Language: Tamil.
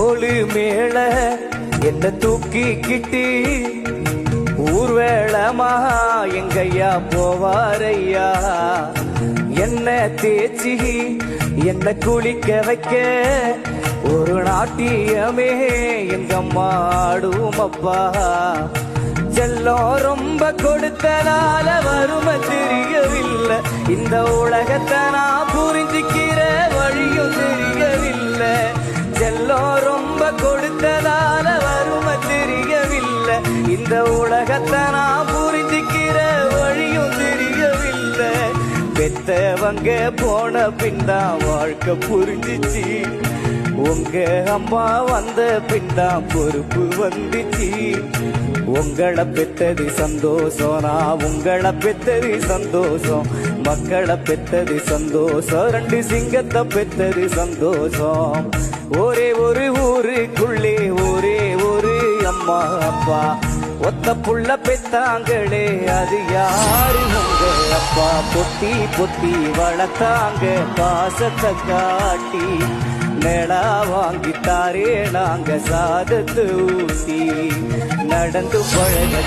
தோளு மேல என்ன தூக்கிக்கிட்டு ஊர்வேளமா எங்கையா போவாரையா? என்ன தேச்சி என்ன குளிக்க வைக்க? ஒரு நாட்டியமே எங்க அம்மா ஆடும் அப்பா செல்லம் ரொம்ப கொடுத்தனால வறுமை தெரியவில்லை. இந்த உலகத்தை நான் புரிஞ்சுக்கிற வழியும் தெரியவில்லை. செல்லம் கொடுத்ததால வறுமை தெரியவில்லை. இந்த உலகத்தை நான் புரிஞ்சுக்கிற வழியும் தெரியவில்லை. பெத்தவங்க போன பின்தான் வாழ்க்கை புரிஞ்சிச்சு. உங்க அம்மா வந்த பின்தான் பொறுப்பு வந்துச்சு. உங்களை பெத்தது சந்தோஷம் நான் உங்களை பெத்தது சந்தோஷம். மக்களை பெத்தது சந்தோஷம் ரெண்டு சிங்கத்தை பெத்தது சந்தோஷம். ஒரே ஒரு அம்மா அப்பா ஒத்த புள்ள பெத்தாங்களே அது யாரு உங்க அப்பா பொத்தி பொத்தி வளர்த்தாங்க பாசத்தை காட்டி. நிலா வாங்கித்தாரே நாங்க சாதத்து ஊசி நடந்து பழக